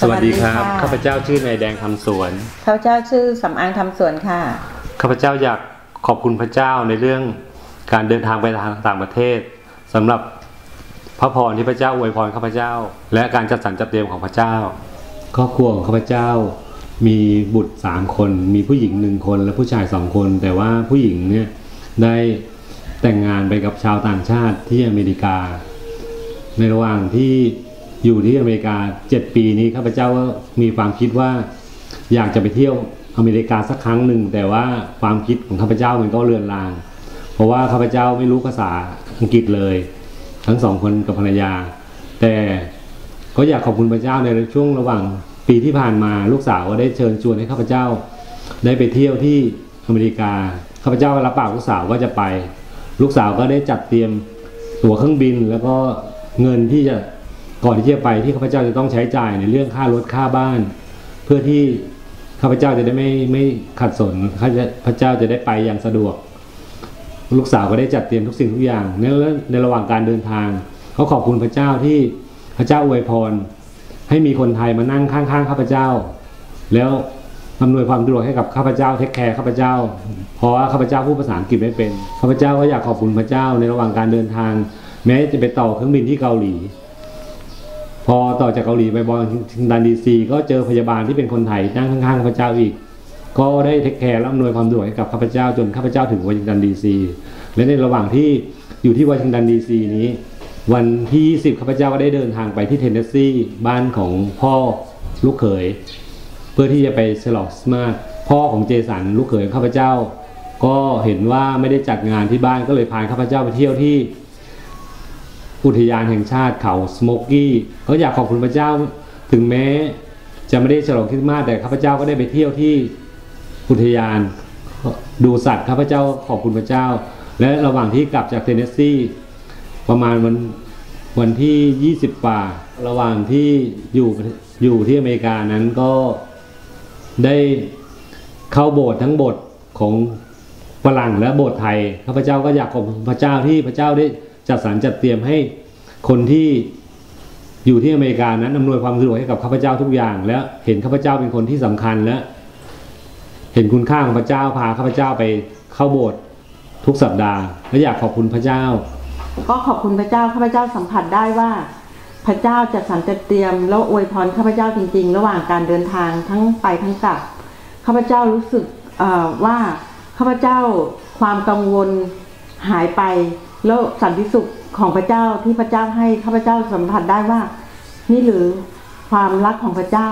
สวัสดีครับะข้าพเจ้าชื่อนายแดงคำสวน ข้าพเจ้าชื่อสำอางทำสวนค่ะ ข้าพเจ้าอยากขอบคุณพระเจ้าในเรื่องการเดินทางไปทางต่างประเทศสำหรับพระพรที่พระเจ้าอวยพรข้าพเจ้า และการจัดสรรจัดเตรียมของพระเจ้า ครอบครัวของข้าพเจ้ามีบุตรสามคน มีผู้หญิงหนึ่งคนและผู้ชายสองคน แต่ว่าผู้หญิงเนี่ยได้แต่งงานไปกับชาวต่างชาติที่อเมริกา ในระหว่างที่ อยู่ที่อเมริกา 7 ปีนี้ข้าพเจ้าก็มีความคิดว่าอยากจะไปเที่ยวอเมริกาสักครั้งหนึ่ง แต่ว่าความคิดของข้าพเจ้ามันก็เลือนลาง เพราะว่าข้าพเจ้าไม่รู้ภาษาอังกฤษเลย ทั้งสองคนกับภรรยา แต่ก็อยากขอบคุณพระเจ้าในช่วงระหว่างปีที่ผ่านมาลูกสาวก็ได้เชิญชวนให้ข้าพเจ้า ได้ไปเที่ยวที่อเมริกาข้าพเจ้ารับปากลูกสาวว่าจะไป ลูกสาวก็ได้จัดเตรียมตั๋วเครื่องบิน แล้วก็เงินที่จะ ก่อนที่จะไปที่ข้าพเจ้าจะต้องใช้จ่ายในเรื่องค่ารถค่าบ้าน เพื่อที่ข้าพเจ้าจะได้ไม่ไม่ขัดสนข้าพเจ้าจะได้ไปอย่างสะดวก ลูกสาวก็ได้จัดเตรียมทุกสิ่งทุกอย่างในในระหว่างการเดินทางเขาขอบคุณพระเจ้าที่พระเจ้าอวยพร ให้มีคนไทยมานั่งข้างๆข้าพเจ้า แล้วอำนวยความสะดวกให้กับข้าพเจ้าเทคแคร์ข้าพเจ้า เพราะว่าข้าพเจ้าพูดภาษาอังกฤษไม่เป็นข้าพเจ้าก็อยากขอบคุณพระเจ้าในระหว่างการเดินทาง แม้จะไปต่อเครื่องบินที่เกาหลี พอต่อจากเกาหลีไปบอลทิงดันดีซีก็เจอพยาบาลที่เป็นคนไทยนั่งข้างๆข้าพเจ้าอีก ก็ได้เทคแคร์และอำนวยความสะดวกให้กับข้าพเจ้าจนข้าพเจ้าถึงวอชิงตันดีซีและในระหว่างที่อยู่ที่วอชิงตันดีซีนี้ วันที่ 20ข้าพเจ้าก็ได้เดินทางไปที่เทนเนสซีบ้านของพ่อลูกเขย เพื่อที่จะไปฉลองคริสต์มาสพ่อของเจสันลูกเขยข้าพเจ้า ก็เห็นว่าไม่ได้จัดงานที่บ้านก็เลยพาข้าพเจ้าไปเที่ยวที่ อุทยานแห่งชาติเขาสโมกกี้เขาอยากขอบคุณพระเจ้าถึงแม้ จะไม่ได้ฉลองคริสต์มาสแต่ข้าพเจ้าก็ได้ไปเที่ยวที่อุทยานดูสัตว์ข้าพเจ้าขอบคุณพระเจ้า และระหว่างที่กลับจากเทนเนสซีประมาณวันวันที่ 20กว่าระหว่างที่อยู่อยู่ที่อเมริกานั้นก็ได้เข้าโบสถ์ทั้งโบสถ์ของฝรั่งและโบสถ์ไทยข้าพเจ้าก็อยากขอบคุณพระเจ้าที่พระเจ้าได้ จัดสรรจัดเตรียมให้คนที่อยู่ที่อเมริกานั้นอำนวยความสะดวกให้กับข้าพเจ้าทุกอย่าง และเห็นข้าพเจ้าเป็นคนที่สำคัญและ เห็นคุณค่าของพระเจ้าพาข้าพเจ้าไปเข้าโบสถ์ทุกสัปดาห์ และอยากขอบคุณพระเจ้า ก็ขอบคุณพระเจ้าข้าพเจ้าสัมผัสได้ว่า พระเจ้าจะสรรจะเตรียม แล้วอวยพรข้าพเจ้าจริง ๆ ระหว่างการเดินทางทั้งไปทั้งกลับข้าพเจ้ารู้สึกว่าข้าพเจ้าความกังวลหายไป แล้วสันติสุขของพระเจ้าที่พระเจ้าให้ข้าพเจ้าสัมผัสได้ว่า นี่หรือความรักของพระเจ้า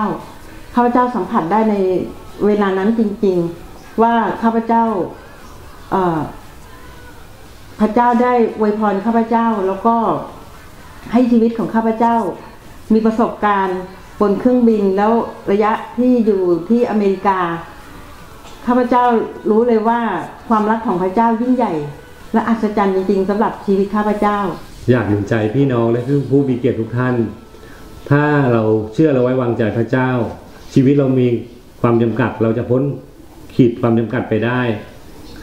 ข้าพเจ้าสัมผัสได้ในเวลานั้นจริง ๆ ว่าข้าพเจ้าพระเจ้าได้อวยพรข้าพเจ้าแล้วก็ให้ชีวิตของข้าพเจ้า มีประสบการณ์บนเครื่องบินแล้วระยะที่อยู่ที่อเมริกาข้าพเจ้ารู้เลยว่าความรักของพระเจ้ายิ่งใหญ่ และอัศจรรย์จริงๆสำหรับชีวิตข้าพเจ้า อยากหนุนใจพี่น้องและผู้มีเกียรติทุกท่าน ถ้าเราเชื่อเราไว้วางใจพระเจ้า ชีวิตเรามีความจำกัดเราจะพ้นขีดความจำกัดไปได้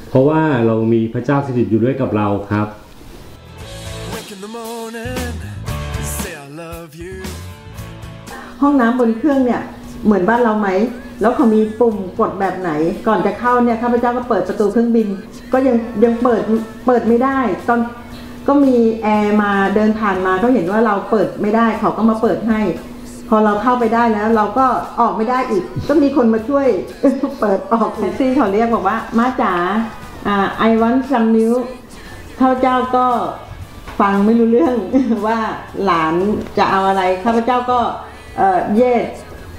เพราะว่าเรามีพระเจ้าสถิตอยู่ด้วยกับเราครับ Wake in the morning, say I love you. ห้องน้ำบนเครื่องเนี่ยเหมือนบ้านเราไหม แล้วเขามีปุ่มกดแบบไหน ก่อนจะเข้าเนี่ยข้าพเจ้าก็เปิดประตูเครื่องบิน ก็ยังยังเปิดเปิดไม่ได้ ตอนก็มีแอร์มาเดินผ่านมาก็เห็นว่าเราเปิดไม่ได้เขาก็มาเปิดให้ พอเราเข้าไปได้แล้ว เราก็ออกไม่ได้อีก ก็มีคนมาช่วยเปิดออกแท็กซี่เขาเรียกบอกว่ามาจ๋าอ่า I want some milk ข้าพเจ้าก็ฟังไม่รู้เรื่องว่าหลานจะเอาอะไรข้าพเจ้าก็เออเยส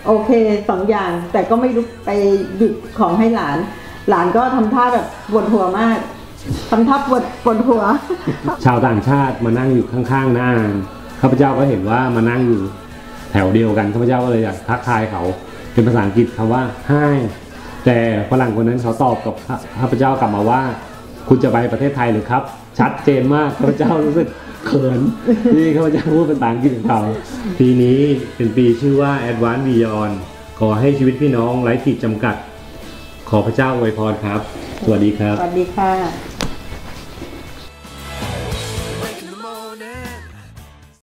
โอเคสองอย่าง แต่ก็ไม่รู้ไปหยิบของให้หลาน หลานก็ทำท่าแบบปวดหัวมากทำท่าปวดปวดหัว ชาวต่างชาติมานั่งอยู่ข้างๆหน้าอ่านข้าพเจ้าก็เห็นว่ามานั่งอยู่แถวเดียวกันข้าพเจ้าก็เลยอยากทักทายเขา เป็นภาษาอังกฤษคำว่า hi แต่ฝรั่งคนนั้นเขาตอบกับข้าพเจ้ากลับมาว่า คุณจะไปประเทศไทยหรือครับ ชัดเจนมากข้าพเจ้ารู้สึก เขินที่ข้าพเจ้าพูดภาษาอังกฤษของเขาปีนี้เป็นปีชื่อว่า Advance Beyond ขอให้ชีวิตพี่น้องไร้ขีดจำกัด ขอพระเจ้าอวยพรครับ สวัสดีครับ สวัสดีค่ะ